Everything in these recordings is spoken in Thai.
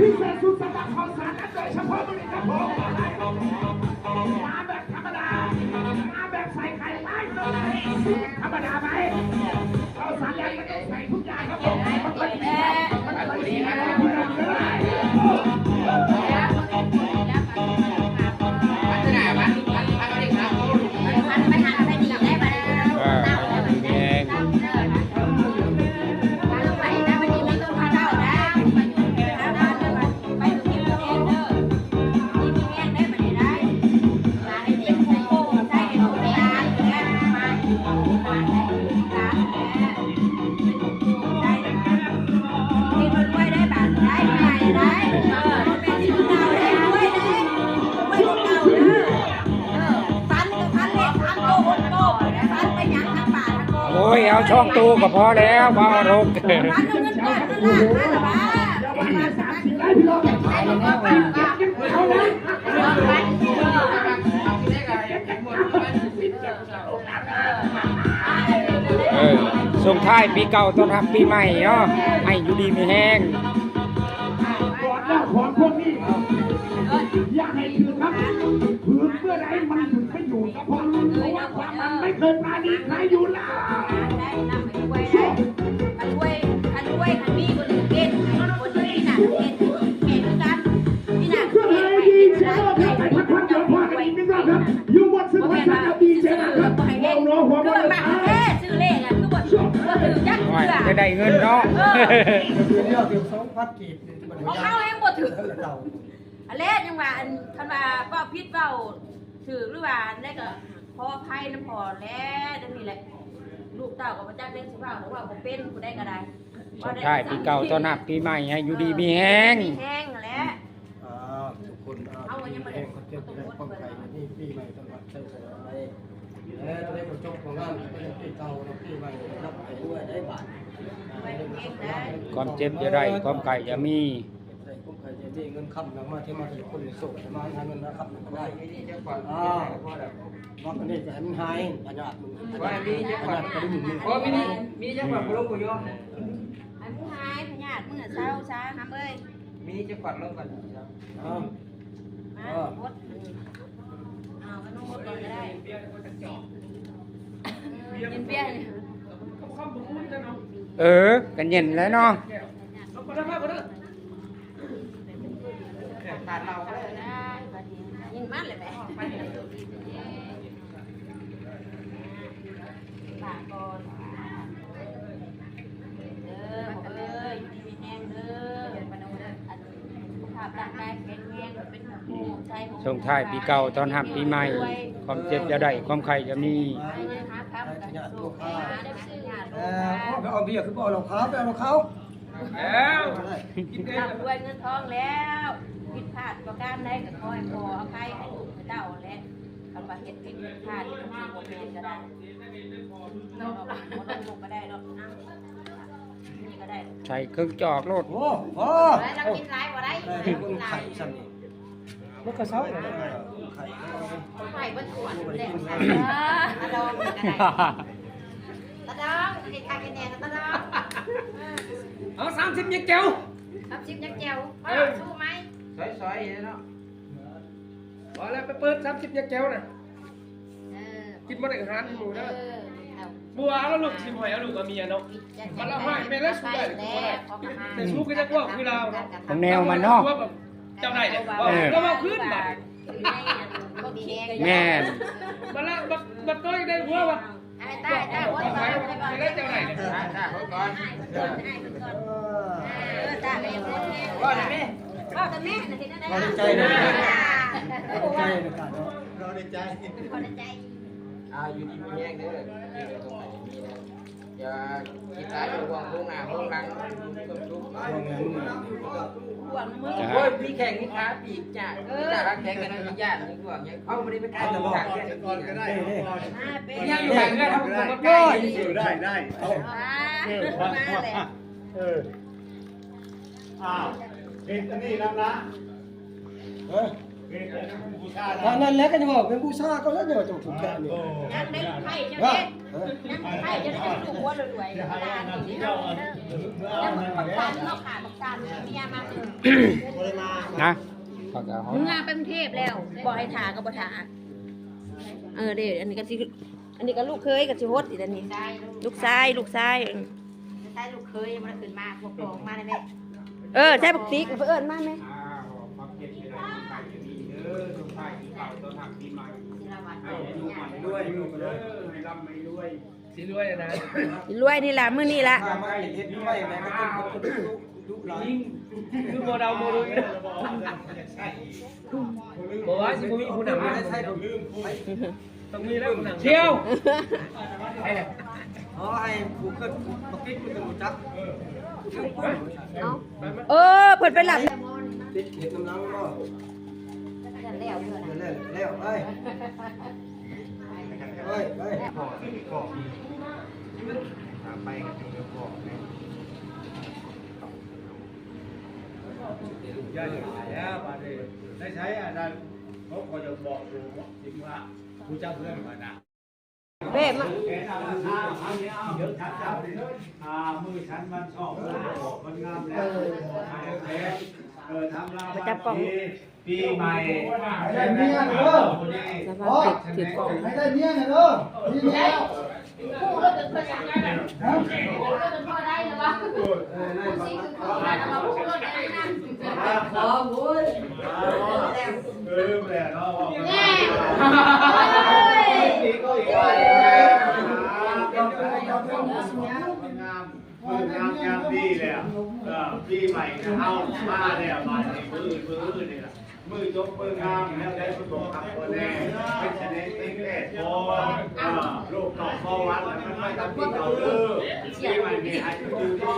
พิเศษสุดสำหรับข่าวสารนั้นโดยเฉพาะบริการผมมาแบบธรรมดามาแบบใส่ไข่ไล่เลยธรรมดาไหม เอาช่องตู้ก็พอแล้วเอารกส่งท้ายปีเก่าต้อนรับปีใหม่เนาะให้อยู่ดีมีแห้งก่ อนแล้วของพวกนี้อยากให้ถือครับถือเมื่อไรมันถึงไม่อยู่กับผมเพราะว่าความมันไม่เคยปราณีใครอยู่แล้วเครื่องอะไรดีเจครับไปพักพักเดี๋ยวพอกันอีกนิดนึงครับอยู่บนสุดท้ายครับดีเจครับหัวโน้หัวคือมันมาแค่ซื้อเลขอะคือบทก็ถือยักษ์ว่าเสือจะได้เงินเนาะเดียวเดียวสองพันกีบมันของเขาเองบ่ถือเก่า อันแรกยังว่าอันคันว่าเป้าพิษเป้าถือหรือว่าอันแรกก็พอภัยน้ำพอแล้วนั่นนี่แหละลูกเต้ากับพระเจ้าเป็นสิว่าหรือว่าบ่เป็นผู้ได้ก็ได้ส่งท้ายปีเก่าต้อนรับปีใหม่ให้อยู่ดีมีแห้งมีแห้งแล้วอ่าทุกคนเอาแห่งเขาเจ็บได้ป้องกันนี่ปีใหม่ต้อนรับเจ้าสาวอะไรแล้วได้ประจบของงานก็ยังปีเก่าปีใหม่รับไปด้วยได้บาท ความเจ็บจะได้ความไก่จะมีได้คุ้ม กันจะได้เงินคำนำมาที่มาที่คนในโศกมาทาเงินนะครับก็ได้อ่าว่ากันนี่จะให้มันหายปัญญามึงปัญญาปัญญาก็ได้หนึ่งโอ้มีนี่มีจังหวัดพลุกุยออันผู้หายพญาติมื้อเช้าช้าหำเอ้ยมีจังหวัดลงกันอ่ามาหมดเอาก็น้องหมดก่อนก็ได้กินเบี้ยร์นี่เออกันเย็นแล้วเนาะ ขาดเราก็ได้ได้บัดนี้ยินมันเลยแหละฝากก่อนเด้อบอกเอ้ยอยู่ดีมีแห้งเด้อปนเด้ออันสุขภาพร่างกายแข็งแรงเป็นหัวผู้ใจของส่งท้ายปีเก่าต้อนรับปีใหม่ ความเจ็บจะได้ความไข่จะมีให้เงินหาคำกับโชคให้หาได้ซื้อหาเอลูกอเอาเบียร์คือเอารองเท้าไปเอารองเท้าแล้วร่ำรวยเงินทองแล้วผิดพลาดประการใดก็ขอให้พออภัยให้ลูกให้เต้าและคำว่าเฮ็ดผิดพลาดที่มันสิบ่เป็นก็ได้เราบ่ต้องลงก็ได้ดอกนะนี่ก็ได้ใส่เครื่องจอกโลดโอ้โหแล้วเรากินหลายบ่ได้ได้คนไข่สั่นนี่ลูกกระเซ้าเลยไข่ไข่บ่ถ่วนเด้อตะดองก็ไดตะดองให้ทานกันแน่ตะดองเอาสามสิบยังเจ้ารับชิมยักแจวสู้ไหม สอยๆเนาะพอแล้วไปเปิดสามสิบยาแก้วน่ะเออกินมาได้อาหารหมูเอนะอเอาบัวแล้วลูกชิมหอยเอาลูกกับเมียเนาะ มันละห้อยไม่ได้สู้ได้หรือบ่ได้แต่สู้ก็จะกว่าคือเราเนาะของแนวมันเนาะ ว่าแบบเจ้าได้เนี่ยเออก็มาขึ้นบัดแม่นมันละบัดบัดต้อยได้หัวว่าไอ้ใต้ใต้หัวเอาต่ไว้อไปก่อนไม่ได้เจ้าไหนเนี่ยได้ได้ก่อนให้เพิ่นก่อน เออตาไปยังบ่แห้งว่าได้ไหม ว่าแต่แม่น่ะเห็นได้เราได้ใจเลยเราได้ใจในการเนาะพอได้ใจอ่าอยู่ดีมีแห้งเด้ออย่าคิดร้ายอยู่วางลงหน้าลงหลังทุกเอาเงินห่วงมือโอ้ยมีแข่งมีขาปีกจ้าจ้ารักแข่งกันมีญาติมีพวกยังเอาไม่ได้ไปขายตลาดแค่นี้ก็ได้เด้เด้มาเป็นยังอยู่ห่างกันทำคนมาใกล้ได้ได้เอามามาเลยเอออ้าว เพลงอันนี้นะนะเออเพลงอันนี้บูชาถ้านั้นแล้วก็จะบอกเป็นผู้ชาก็แล้วเดี๋ยวจะถูกแค่นี้ยังได้ไข่ยังเด็ดใช่จะได้จะดูหัวรวยๆกระดานนี่แล้วมันปักตันเนาะขาปักตันมียามาคือนะเขาจะเอามึงงานไปกรุงเทพแล้วบอกให้ทาก็บ่ทาเออเดี๋ยวอันนี้ก็สิอันนี้ก็ลูกเคยกับสิฮดอีกอันนี้ลูกชายลูกชายใช่ลูกเคยมันขึ้นมาพวกโงมาในแม่ เออใช่บักติ๊กเพิ่นมาไหมด้วยอยู่เลยสิรวยนะรวยนี่ล่ะมื้อนี้ล่ะถ้าไม่เฮ็ดด้วยแม่ก็ต้องคนดุดุหลายคือโมเดลโมดุยบอกว่าสิมีผู้นำไม่ได้ใช่ผมลืมต้องมีแล้วผู้นำเที่ยว อ๋อให้ผูกเกิดปกติมันจะรู้จักเออเพิ่นไปหลับติดเห็ดกำลังก็จะแล้วเพื่อนเดี๋ยวแล้วแล้วเอ้ยเอ้ยเอ้ยย่าอยู่แล้วบาดนี้ได้ใช้อันนั้นเขาก็จะบอกดูสิว่าผู้เจ้าเพื่อนมานะ เบ้มาแกเอาเอาเอาเนี่ยเอาเดี๋ยวฉันจับดิอ่ามือฉันมันชอบมันงามแล้วเออทำลาปีใหม่ได้เมียเด้อสภาพติดถือกล่องให้ได้เมียเด้อมีแล้วลืมแหละเนาะบอกแม่นี่ก็อีกงามมืองามงามดี เลยอะปีใหม่เข้ามาเลยอะมาในมือมือนี่แหละมือจบมืองามแล้วได้ประสบกับคนแน่เป็นชนิดติ๊กแรกพอลูกต่อพ่อวัดแล้วมันไม่ทำที่เก่าเด้อปีใหม่มีอายุยืนที่ให้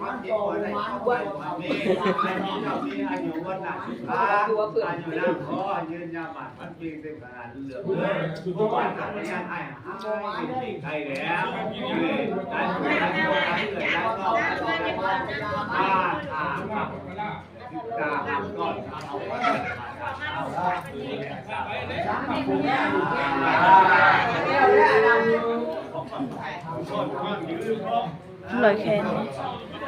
ความคิดคนได้เข้าไปความนี้ให้มีเจ้าที่อายุวันหนักพาอายุนั่งคอยืนยาบาดมันปีเต็มขนาดเหลือเลยทุกวันทำไม่ยังไงให้จริงใครแล้วเลยได้ได้ได้ได้ได้ก็อ่าอ่าตามก่อนเอาลอยแคน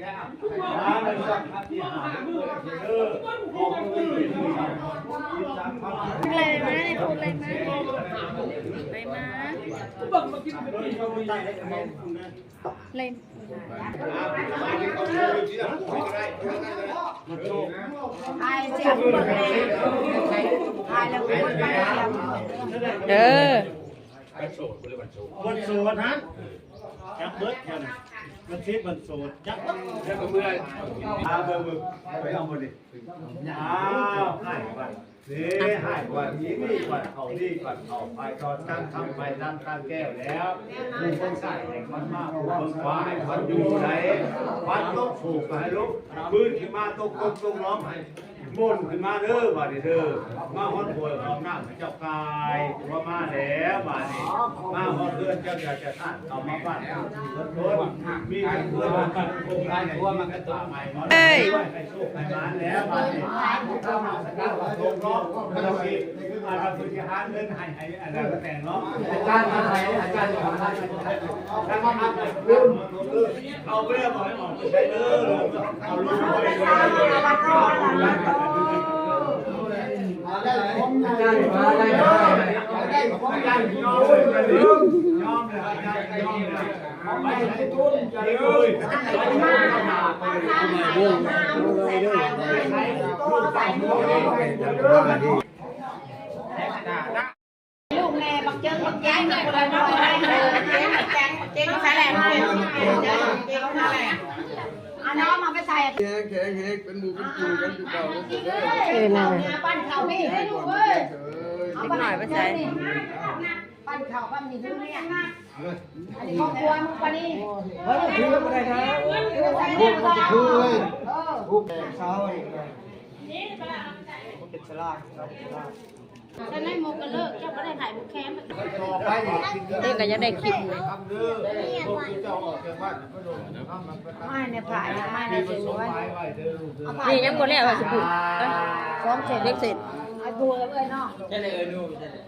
ะไรมาไปมาอะไรตายเสียงหมดเลยตายแล้วคนไปเออวันโสดฮะจับเบิร์ดแค่นั้น มันซีมันโสดจับแล้วก็เมื่อยอาเบอร์บอไปเอาหมดดิอ้าวหายวันนี่หายวันนี้นี่ก่อนเขานี่ก่อนเขาไปตอนตั้งทำไปตั้งตั้งแก้วแล้วมีคนใส่แห่งมันมากเบิ่งฟ้าให้มันอยู่ไหนวันต้องผูกให้ลูกพื้นที่มาตกตกตกล้อมให้ บนขึ้นมาเด้อบาดนี้เด้อมาฮอดป่วยของน้ำเจ้ากายว่ามาแล้วบาดนี้มาฮอดเดือนเจ้าอยากจะท่านเอามาบ้านรถมีเพื่อนกันโครงการทั่วมันก็ต่อใหม่เอ้ยให้โชคให้มาแล้วบาดนี้เข้ามาสักการะตรงเนาะเราคิดคือ มาทำบุญหาเงินห้ให้อันนั้นแต่เนาะอาจารย์มาให้อาจารย์มาให้ถ้ามาทำเอาเรื่องบอกให้ออกไปใช้เด้อเอาลูกไปเลย ลูกแม่บักเจิ้งบักแย้งเนี่ยคนละน้อยให้เออเจ๊งบักแจ้งบักเจ๊งใส่แหลมเจ๊งเจ๊งเจ๊งเจ๊งใส่แหลมเอาน้องมาไปใส่แข็งแข็งแข็งเป็นหมูเป็นปูกันอยู่เก่าแล้วเสร็จแล้วเออนั่นน่ะปั้นเขาไม่ให้ลูกเว้ยเล็กหน่อยไปใส่ปั้นเขาปั้นมีทุเรียนอันนี้ครอบครัวมึงปะนี่เฮ้ยถือก็ได้นะพวกมันจะคือเลยผูกแขนเช้าอีกเลยผูกเป็นฉลาก ครับฉลากบุแคมเด็กก็ยังได้คลิปอยู่ไม่เนี่ยผ่านไม่เนี่ยสวยนี่ยังคนแรกว่าสิพูดเอ้ยฟ้องเสร็จเล็กเสร็จไอ้บัวเลยเนาะใช่เลยเออนู่นใช่เลย